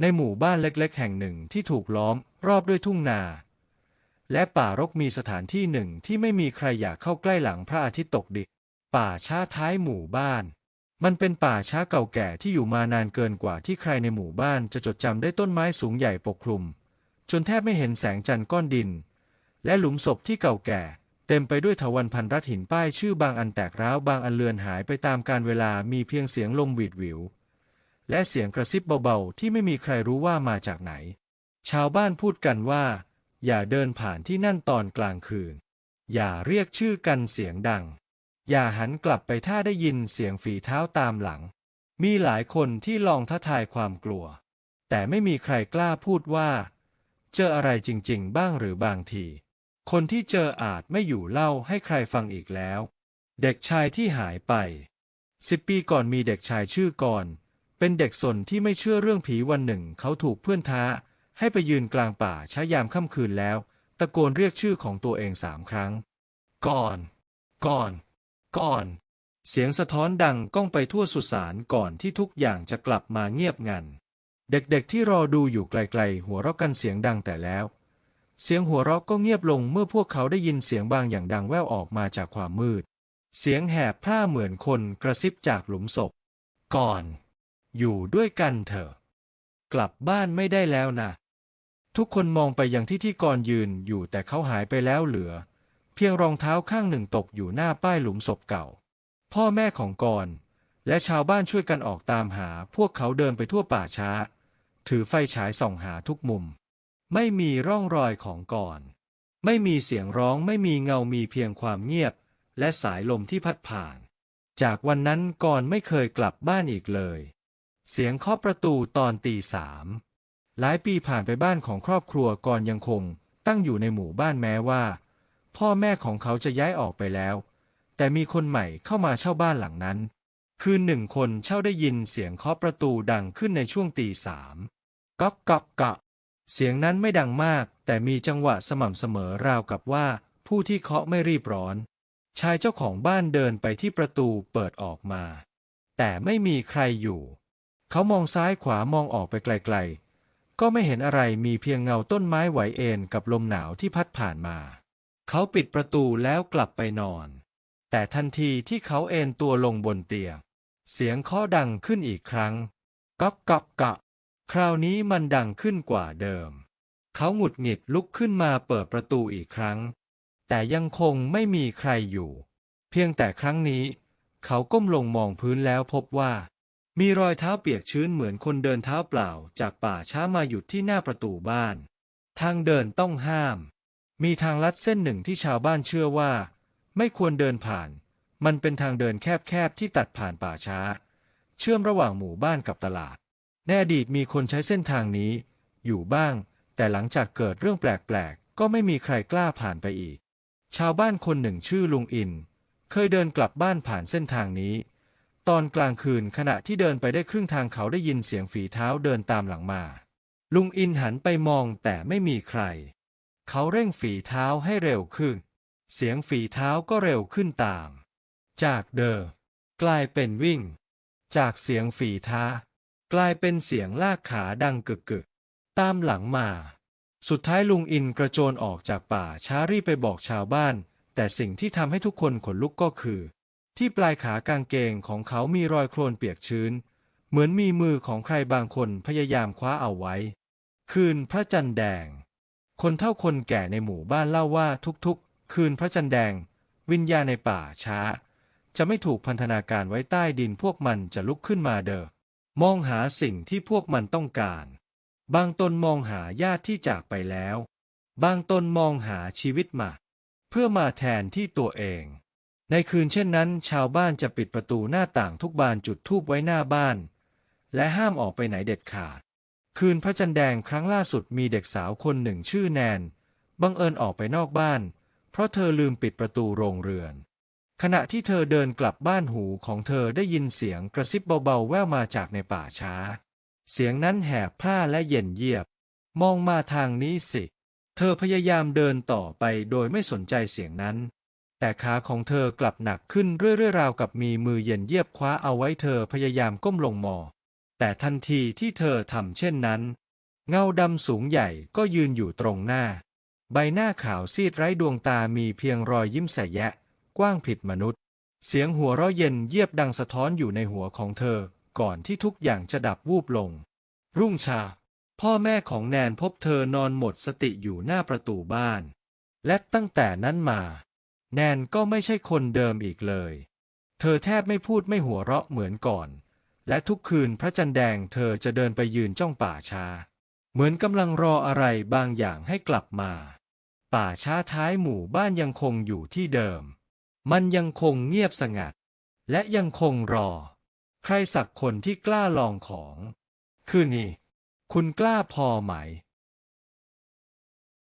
ในหมู่บ้านเล็กๆ แห่งหนึ่งที่ถูกล้อมรอบด้วยทุ่งนา และป่ารกมีสถานที่หนึ่งที่ไม่มีใครอยากเข้าใกล้หลังพระอาทิตย์ตกดินป่าช้าท้ายหมู่บ้าน มันเป็นป่าช้าเก่าแก่ที่อยู่มานานเกินกว่าที่ใครในหมู่บ้านจะจดจำได้ต้นไม้สูงใหญ่ปกคลุม จนแทบไม่เห็นแสงจันทร์ก้อนดิน และหลุมศพที่เก่าแก่ เต็มไปด้วยถวันพันรัดหินป้ายชื่อบางอันแตกร้าวบางอันเลือนหายไปตามกาลเวลามีเพียงเสียงลมหวีดหวิว และเสียงกระซิบเบาๆ ที่ไม่มีใครรู้ว่ามาจากไหน ชาวบ้านพูดกันว่า อย่าเดินผ่านที่นั่นตอนกลางคืน อย่าเรียกชื่อกันเสียงดัง อย่าหันกลับไปถ้าได้ยินเสียงฝีเท้าตามหลัง มีหลายคนที่ลองท้าทายความกลัว แต่ไม่มีใครกล้าพูดว่า เจออะไรจริงๆ บ้างหรือบางที คนที่เจออาจไม่อยู่เล่าให้ใครฟังอีกแล้ว เด็กชายที่หายไปสิบปีก่อนมีเด็กชายชื่อกร เป็นเด็กสนที่ไม่เชื่อเรื่องผีวันหนึ่ง เขาถูกเพื่อนท้า ให้ไปยืนกลางป่าช้ายามค่ำคืนแล้ว ตะโกนเรียกชื่อของตัวเองสามครั้ง ก่อน ก่อน ก่อน เสียงสะท้อนดังก้องไปทั่วสุสานก่อนที่ทุกอย่างจะกลับมาเงียบงัน เด็กๆที่รอดูอยู่ไกลๆ หัวเราะกันเสียงดังแต่แล้ว เสียงหัวเราะก็เงียบลงเมื่อพวกเขาได้ยินเสียงบางอย่างดังแว่วออกมาจากความมืด เสียงแหบพร่าเหมือนคนกระซิบจากหลุมศพ ก่อน อยู่ด้วยกันเถอะ กลับบ้านไม่ได้แล้วนะ ทุกคนมองไปยังที่ที่กรยืนอยู่แต่เขาหายไปแล้วเหลือ เพียงรองเท้าข้างหนึ่งตกอยู่หน้าป้ายหลุมศพเก่า พ่อแม่ของกรและชาวบ้านช่วยกันออกตามหา พวกเขาเดินไปทั่วป่าช้า ถือไฟฉายส่องหาทุกมุม ไม่มีร่องรอยของกรไม่มีเสียงร้องไม่มีเงามีเพียงความเงียบ และสายลมที่พัดผ่าน จากวันนั้นกรไม่เคยกลับบ้านอีกเลย เสียงเคาะประตูตอนตีสาม หลายปีผ่านไปบ้านของครอบครัวกรยังคงตั้งอยู่ในหมู่บ้านแม้ว่า พ่อแม่ของเขาจะย้ายออกไปแล้ว แต่มีคนใหม่เข้ามาเช่าบ้านหลังนั้น คืนหนึ่งคนเช่าได้ยินเสียงเคาะประตูดังขึ้นในช่วงตีสามก๊อกก๊อกก๊อกเสียงนั้นไม่ดังมาก แต่มีจังหวะสม่ำเสมอราวกับว่า ผู้ที่เคาะไม่รีบร้อน ชายเจ้าของบ้านเดินไปที่ประตูเปิดออกมา แต่ไม่มีใครอยู่ เขามองซ้ายขวามองออกไปไกลๆ ก็ไม่เห็นอะไรมีเพียงเงาต้นไม้ไหวเอ็นกับลมหนาวที่พัดผ่านมา เขาปิดประตูแล้วกลับไปนอน แต่ทันทีที่เขาเอนตัวลงบนเตียง เสียงเคาะดังขึ้นอีกครั้งก๊อกก๊อกก๊อกคราวนี้มันดังขึ้นกว่าเดิม เขาหงุดหงิดลุกขึ้นมาเปิดประตูอีกครั้ง แต่ยังคงไม่มีใครอยู่ เพียงแต่ครั้งนี้ เขาก้มลงมองพื้นแล้วพบว่า มีรอยเท้าเปียกชื้นเหมือนคนเดินเท้าเปล่าจากป่าช้ามาหยุดที่หน้าประตูบ้าน ทางเดินต้องห้าม มีทางลัดเส้นหนึ่งที่ชาวบ้านเชื่อว่า ไม่ควรเดินผ่าน มันเป็นทางเดินแคบๆที่ตัดผ่านป่าช้า เชื่อมระหว่างหมู่บ้านกับตลาดในอดีตมีคนใช้เส้นทางนี้ อยู่บ้าง แต่หลังจากเกิดเรื่องแปลกๆ ก็ไม่มีใครกล้าผ่านไปอีก ชาวบ้านคนหนึ่งชื่อลุงอิน เคยเดินกลับบ้านผ่านเส้นทางนี้ ตอนกลางคืนขณะที่เดินไปได้ครึ่งทางเขาได้ยินเสียงฝีเท้าเดินตามหลังมา ลุงอินหันไปมองแต่ไม่มีใคร เขาเร่งฝีเท้าให้เร็วขึ้น เสียงฝีเท้าก็เร็วขึ้นตาม จากเดิมกลายเป็นวิ่ง จากเสียงฝีเท้า กลายเป็นเสียงลากขาดังกึกกึกตามหลังมา สุดท้ายลุงอินกระโจนออกจากป่าช้ารีบไปบอกชาวบ้าน แต่สิ่งที่ทำให้ทุกคนขนลุกก็คือ ที่ปลายขากางเกงของเขามีรอยโคลนเปียกชื้น เหมือนมีมือของใครบางคนพยายามคว้าเอาไว้ คืนพระจันทร์แดง คนเท่าคนแก่ในหมู่บ้านเล่าว่าทุกๆ คืนพระจันทร์แดง วิญญาณในป่าช้า จะไม่ถูกพันธนาการไว้ใต้ดินพวกมันจะลุกขึ้นมาเดอมองหาสิ่งที่พวกมันต้องการ บางตนมองหาญาติที่จากไปแล้ว บางตนมองหาชีวิตมา เพื่อมาแทนที่ตัวเอง ในคืนเช่นนั้น ชาวบ้านจะปิดประตูหน้าต่างทุกบานจุดธูปไว้หน้าบ้าน และห้ามออกไปไหนเด็ดขาด คืนพระจันทร์แดงครั้งล่าสุดมีเด็กสาวคนหนึ่งชื่อแนน บังเอิญออกไปนอกบ้าน เพราะเธอลืมปิดประตูโรงเรือน ขณะที่เธอเดินกลับบ้านหูของเธอได้ยินเสียงกระซิบเบาๆแว่วมาจากในป่าช้า เสียงนั้นแหบพร่าและเย็นเยียบ มองมาทางนี้สิ เธอพยายามเดินต่อไปโดยไม่สนใจเสียงนั้น แต่ขาของเธอกลับหนักขึ้นเรื่อยๆราวกับมีมือเย็นเยียบคว้าเอาไว้เธอพยายามก้มลงมอ แต่ทันทีที่เธอทำเช่นนั้น เงาดำสูงใหญ่ก็ยืนอยู่ตรงหน้า ใบหน้าขาวซีดไร้ดวงตามีเพียงรอยยิ้มแสแยะ กว้างผิดมนุษย์ เสียงหัวเราะเย็นเยียบดังสะท้อนอยู่ในหัวของเธอ ก่อนที่ทุกอย่างจะดับวูบลง รุ่งเช้าพ่อแม่ของแนนพบเธอนอนหมดสติอยู่หน้าประตูบ้าน และตั้งแต่นั้นมา แนนก็ไม่ใช่คนเดิมอีกเลย เธอแทบไม่พูดไม่หัวเราะเหมือนก่อน และทุกคืนพระจันทร์แดงเธอจะเดินไปยืนจ้องป่าช้าเหมือนกำลังรออะไรบางอย่างให้กลับมา ป่าช้าท้ายหมู่บ้านยังคงอยู่ที่เดิม มันยังคงเงียบสงัด และยังคงรอ ใครสักคนที่กล้าลองของ คืนนี้ คุณกล้าพอไหม